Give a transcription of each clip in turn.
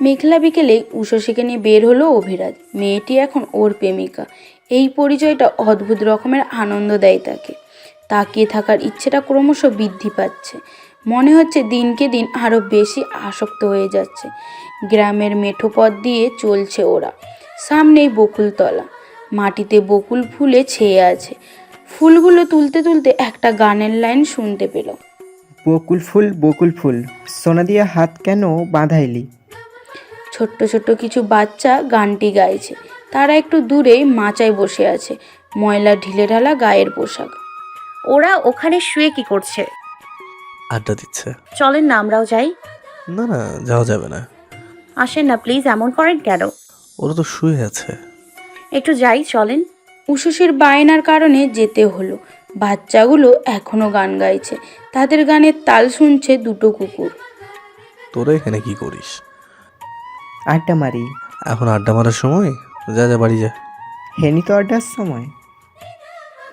মেঘলা বিকেলে উষসীকে নিয়ে বের হলো অভিরাজ। মেয়েটি এখন ওর প্রেমিকা। এই পরিচয়টা অদ্ভুত রকমের আনন্দ দেয় তাকে। তাকিয়ে থাকার ইচ্ছেটা ক্রমশ বৃদ্ধি পাচ্ছে। মনে হচ্ছে দিনকে দিন আরও বেশি আসক্ত হয়ে যাচ্ছে। গ্রামের মেঠো পথ দিয়ে চলছে ওরা। সামনেই বকুলতলা। মাটিতে বকুল ফুলে ছেয়ে আছে। ফুলগুলো তুলতে তুলতে একটা গানের লাইন শুনতে পেল। বকুল ফুল বকুল ফুল। সোনা দিয়া হাত কেন বাঁধাইলি? ছোট্ট ছোট্ট কিছু বাচ্চা গানটি গাইছে। তারা একটু দূরেই মাচায় বসে আছে ময়লা ঢিলে ঢালা গায়ের পোশাক। ওরা ওখানে শুয়ে কি করছে? আড্ডা দিচ্ছে। চলেন না আমরাও যাই। না না যাওয়া যাবে না। আসেন না প্লিজ এমন করেন কেন? ওরা তো শুয়ে আছে। একটু যাই চলেন। উষসীর বায়নার কারণে যেতে হলো। বাচ্চাগুলো এখনও গান গাইছে। তাদের গানের তাল শুনছে দুটো কুকুর। তোরা এখানে কি করিস? আড্ডা মারি। এখন আড্ডা মারার সময়? যা যা বাড়ি যা। হেনি তো আড্ডার সময়।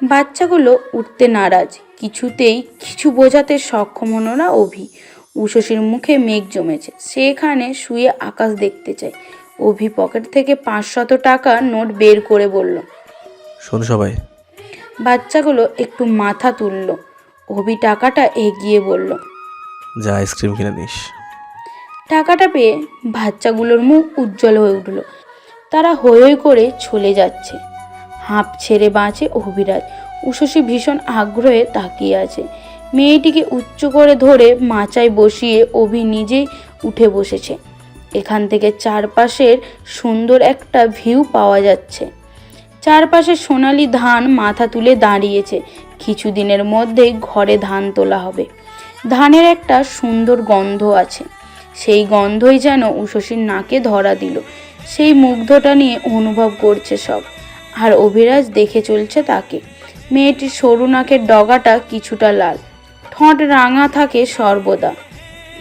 বাচ্চাগুলো উঠতে নারাজ কিছুতেই কিছু বোঝাতে সক্ষম হলো না অভি। উষসীর মুখে মেঘ জমেছে সেখানে শুয়ে আকাশ দেখতে চায়। অভি পকেট থেকে পাঁচশত টাকা নোট বের করে বলল শোন সবাই। বাচ্চাগুলো একটু মাথা তুলল। অভি টাকাটা এগিয়ে বলল যা আইসক্রিম কিনে নিস। টাকাটা পেয়ে বাচ্চাগুলোর মুখ উজ্জ্বল হয়ে উঠল। তারা হৈ হৈ করে চলে যাচ্ছে। হাঁপ ছেড়ে বাঁচে অভিরাজ। উষসী ভীষণ আগ্রহে তাকিয়ে আছে। মেয়েটিকে উচ্চ করে ধরে মাচায় বসিয়ে অভি নিজেই উঠে বসেছে। এখান থেকে চারপাশের সুন্দর একটা ভিউ পাওয়া যাচ্ছে। চারপাশে সোনালি ধান মাথা তুলে দাঁড়িয়েছে। কিছুদিনের মধ্যেই ঘরে ধান তোলা হবে। ধানের একটা সুন্দর গন্ধ আছে। সেই গন্ধই যেন উষসীর নাকে ধরা দিল। সেই মুগ্ধটা নিয়ে অনুভব করছে সব। আর অভিরাজ দেখে চলছে তাকে। মেয়েটির সরু নাকের ডগাটা কিছুটা লাল। ঠোঁট রাঙা থাকে সর্বদা।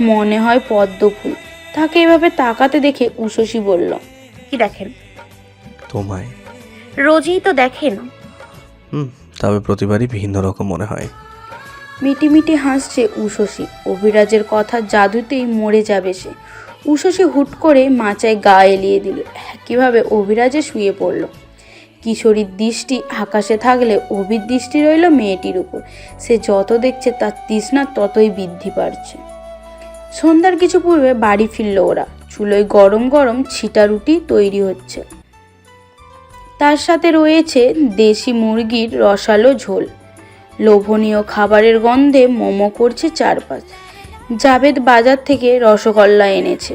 মনে হয় পদ্ম ফুল। তাকে এভাবে তাকাতে দেখে উষসী বলল কি দেখেন? তোমায়। রোজই তো দেখেন। হুম তবে প্রতিবারই ভিন্ন রকম মনে হয়। মিটি মিটি হাসছে উষসী অভিরাজের কথা জাদুতেই মরে যাবে সে। উষসী হুট করে মাচায় গা এলিয়ে দিল। একইভাবে অভিরাজে শুয়ে পড়ল। কিশোরীর দৃষ্টি আকাশে থাকলে অভির দৃষ্টি রইল মেয়েটির উপর। সে যত দেখছে তার তৃষ্ণা ততই বৃদ্ধি পাচ্ছে। সন্ধ্যার কিছু পূর্বে বাড়ি ফিরল ওরা। চুলোয় গরম গরম ছিটা রুটি তৈরি হচ্ছে। তার সাথে রয়েছে দেশি মুরগির রসালো ঝোল। লোভনীয় খাবারের গন্ধে মোমো করছে চারপাশ। জাভেদ বাজার থেকে রসগোল্লা এনেছে।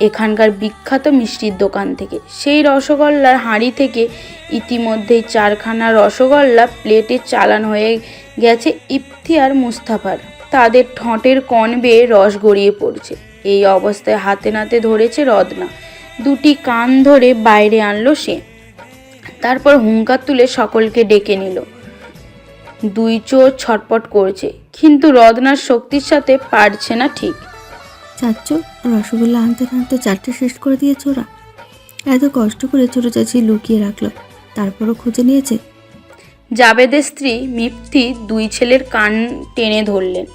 এখানকার বিখ্যাত মিষ্টির দোকান থেকে। সেই রসগোল্লার হাঁড়ি থেকে ইতিমধ্যেই চারখানা রসগোল্লা প্লেটে চালান হয়ে গেছে ইফতিয়ার মুস্তাফার। তাদের ঠোঁটের কণ বেয়ে রস গড়িয়ে পড়ছে। এই অবস্থায় হাতে নাতে ধরেছে রদনা দুটি কান ধরে বাইরে আনলো সে। তারপর হুঙ্কার তুলে সকলকে ডেকে নিল। দুই চোর ছটপট করছে। কিন্তু রদনার শক্তির সাথে পারছে না ঠিক। চাচ্চু রসগোল্লা আনতে আনতে চারটে শেষ করে দিয়েছে ওরা। এত কষ্ট করে ছোটো চাচি লুকিয়ে রাখল তারপরও খুঁজে নিয়েছে। জাবেদের স্ত্রী মিফতি দুই ছেলের কান টেনে ধরলেন।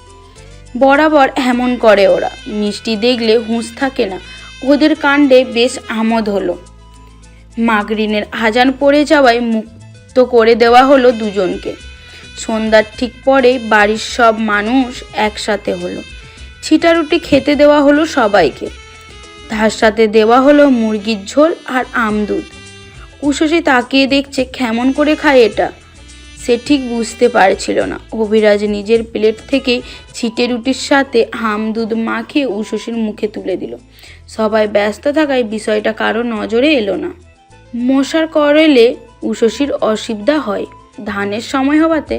বরাবর এমন করে ওরা। মিষ্টি দেখলে হুঁশ থাকে না। ওদের কাণ্ডে বেশ আমোদ হলো। মাগরিনের আজান পড়ে যাওয়ায় মুক্ত করে দেওয়া হলো দুজনকে। সন্ধ্যার ঠিক পরে বাড়ির সব মানুষ একসাথে হলো। ছিটা রুটি খেতে দেওয়া হলো সবাইকে। তার সাথে দেওয়া হলো মুরগির ঝোল আর আমদুধ উষসী তাকিয়ে দেখছে কেমন করে খায় এটা। সে ঠিক বুঝতে পারছিল না। অভিরাজ নিজের প্লেট থেকে ছিটে রুটির সাথে হাম দুধ মাখিয়ে উষসীর মুখে তুলে দিল। সবাই ব্যস্ত থাকায় বিষয়টা কারও নজরে এলো না। মশার করেলে উষসীর অসুবিধা হয়। ধানের সময় হওয়াতে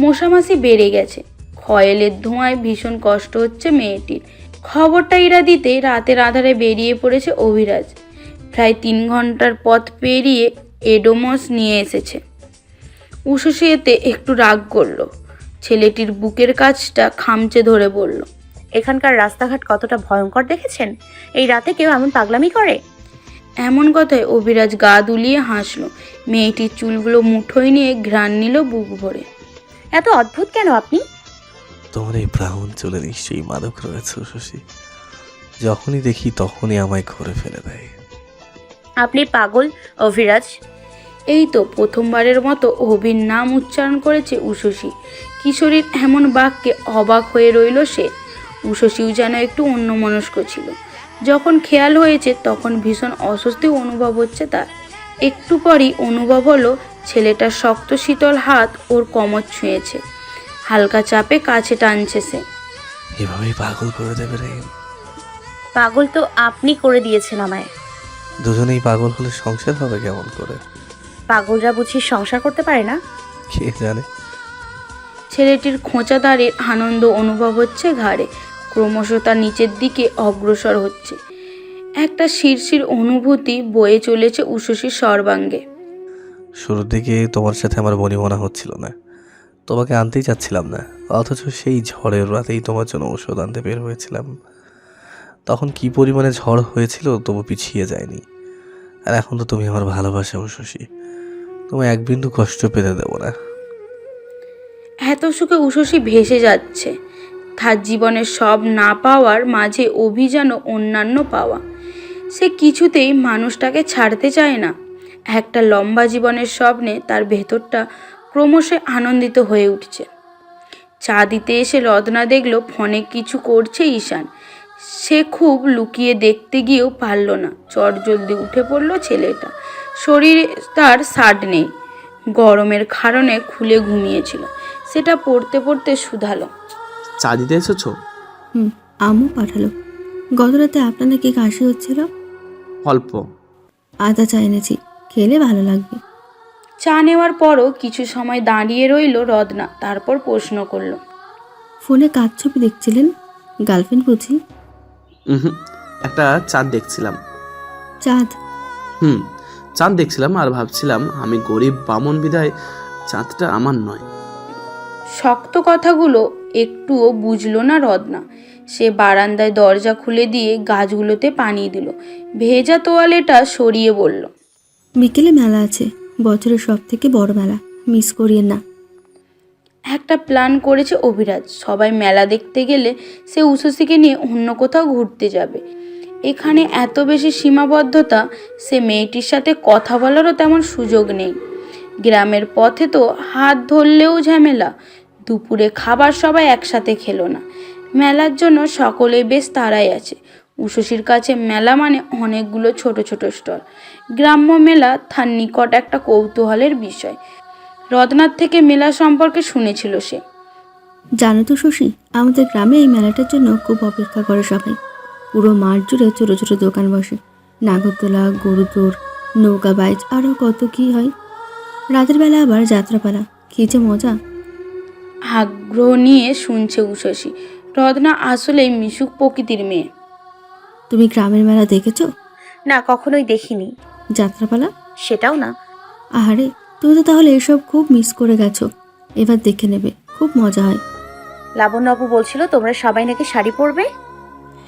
মশামাছি বেড়ে গেছে। খয়েলের ধোঁয়ায় ভীষণ কষ্ট হচ্ছে মেয়েটির। খবরটা ইরা দিতে রাতের আধারে বেরিয়ে পড়েছে অভিরাজ। প্রায় তিন ঘণ্টার পথ পেরিয়ে এডোমস নিয়ে এসেছে। উষসী এতে একটু রাগ করল। ছেলেটির বুকের কাজটা খামচে ধরে বলল, এখানকার রাস্তাঘাট কতটা ভয়ঙ্কর দেখেছেন? এই রাতে কেউ এমন পাগলামি করে? এমন কথায় অভিরাজ গা দুলিয়ে হাসলো। মেয়েটির চুলগুলো মুঠোয় নিয়ে ঘ্রাণ নিল বুক ভরে। এত অদ্ভুত কেন আপনি? তোমার এই ব্রাউন চুলে নিশ্চয়ই মাদক রয়েছে শশী। যখনই দেখি তখনই আমায় ঘরে ফেলে দেয়। আপনি পাগল অভিরাজ। এই তো প্রথমবারের মতো অভির নাম উচ্চারণ করেছে উষসী কিশোরীর এমন বাক্যে অবাক হয়ে রইল সে। উষসীও যেন একটু অন্যমনস্ক ছিল। যখন খেয়াল হয়েছে তখন ভীষণ অস্বস্তি অনুভব হচ্ছে তার। একটু পরই অনুভব হলো ছেলেটার শক্ত শীতল হাত ওর কমর ছুঁয়েছে। হালকা চাপে কাছে টানছে সে। এভাবেই পাগল করে দেবে রে। পাগল তো আপনি করে দিয়েছেন আমায়। দুজনেই পাগল হলে সংসার হবে কেমন করে? পাগলরা বুঝি সংসার করতে পারে না? কে জানে? ছেলেটির খোঁচা দাঁড়িয়ে আনন্দ অনুভব হচ্ছে ঘাড়ে। ক্রমশ তার নিচের দিকে অগ্রসর হচ্ছে। একটা শিরশির অনুভূতি বয়ে চলেছে উষসীর সর্বাঙ্গে। শুরুর দিকে তোমার সাথে আমার বনিমনা হচ্ছিল না। তোমাকে আনতেই চাচ্ছিলাম না অথচ সেই ঝড়ের রাতেই তোমার জন্য ওষুধ আনতে বের হয়েছিলাম। তখন কি পরিমাণে ঝড় হয়েছিল তবু পিছিয়ে যায়নি। আর এখন তো তুমি আমার ভালোবাসা শশী তোমায় এক বিন্দু কষ্ট পেতে দেবো না। এত সুখে উষসী ভেসে যাচ্ছে। তার জীবনের সব না পাওয়ার মাঝে অভিযান ও অন্যান্য পাওয়া। সে কিছুতেই মানুষটাকে ছাড়তে চায় না। একটা লম্বা জীবনের স্বপ্নে তার ভেতরটা ক্রমশ আনন্দিত হয়ে উঠছে। চা দিতে এসে রদনা দেখল ফোনে কিছু করছে ঈশান। সে খুব লুকিয়ে দেখতে গিয়েও পারল না। চট জলদি উঠে পড়ল ছেলেটা। শরীরে তার শার্ট নেই। গরমের কারণে খুলে ঘুমিয়েছিল। সেটা পড়তে পড়তে শুধালো। চা দিতে এসেছ? হুম আমও পাঠালো। গত রাতে আপনার নাকি কাশি হচ্ছিল? অল্প। আদা চা এনেছি খেলে ভালো লাগবে। চা নেওয়ার পরও কিছু সময় দাঁড়িয়ে রইল রদনা তারপর প্রশ্ন করল। ফোনে কাজ ছবি দেখছিলেন? গার্লফ্রেন্ড বুঝি? হুম একটা চাঁদ দেখছিলাম। চাঁদ? হুম চাঁদ দেখছিলাম আর ভাবছিলাম আমি গরিব বামন বিদায় চাঁদটা আমার নয়। শক্ত কথাগুলো একটুও বুঝলো না রদনা সে বারান্দায় দরজা খুলে দিয়ে গাছগুলোতে পানি দিল। ভেজা তোয়ালেটা সরিয়ে বলল বিকেলে মেলা আছে বছরের সব থেকে বড় মেলা মিস করিয়ে না। একটা প্ল্যান করেছে অভিরাজ। সবাই মেলা দেখতে গেলে সে উষসীকে নিয়ে অন্য কোথাও ঘুরতে যাবে। এখানে এত বেশি সীমাবদ্ধতা সে মেয়েটির সাথে কথা বলারও তেমন সুযোগ নেই। গ্রামের পথে তো হাত ধরলেও ঝামেলা দুপুরে খাবার সবাই একসাথে খেলো না। মেলার জন্য সকলেই বেশ তাড়াই আছে। উষসীর কাছে মেলা মানে অনেকগুলো ছোট ছোট স্টল। গ্রাম্য মেলা তার নিকট একটা কৌতূহলের বিষয়। রত্নার থেকে মেলা সম্পর্কে শুনেছিল সে। জানো তো শশী, আমাদের গ্রামে এই মেলাটার জন্য খুব অপেক্ষা করে সবাই। পুরো মাঠ জুড়ে ছোটো ছোটো দোকান বসে। নাগরদোলা গরুদৌড় নৌকা বাইচ আরও কত কি হয়। রাতের বেলা আবার যাত্রাপালা। যে মজা। আগ্রহ নিয়ে শুনছে উষসী রত্না আসলেই মিশুক প্রকৃতির মেয়ে। তুমি গ্রামের মেলা দেখেছ? না কখনোই দেখিনি। যাত্রাপালা? সেটাও না। আহারে তুমি তো তাহলে এসব খুব মিস করে গেছো। এবার দেখে নেবে খুব মজা হয়। লাবণ্যবাবু বলছিল তোমরা সবাই নাকি শাড়ি পরবে?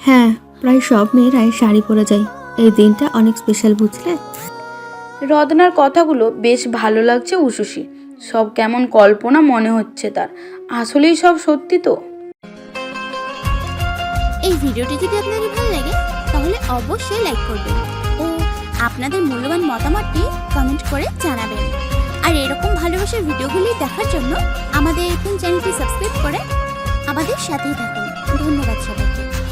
হ্যাঁ প্রায় সব মেয়েরাই শাড়ি পরে যায়। এই দিনটা অনেক স্পেশাল বুঝলে? রত্নার কথাগুলো বেশ ভালো লাগছে উষসী সব কেমন কল্পনা মনে হচ্ছে তার। আসলেই সব সত্যি তো। এই ভিডিওটি যদি আপনাদের ভালো লাগে, তাহলে অবশ্যই লাইক করবেন ও আপনাদের মূল্যবান মতামতটি কমেন্ট করে জানাবেন। আর এরকম ভালোবাসার ভিডিওগুলি দেখার জন্য আমাদের এখন চ্যানেলটি সাবস্ক্রাইব করে আমাদের সাথেই থাকুন। ধন্যবাদ সবাইকে।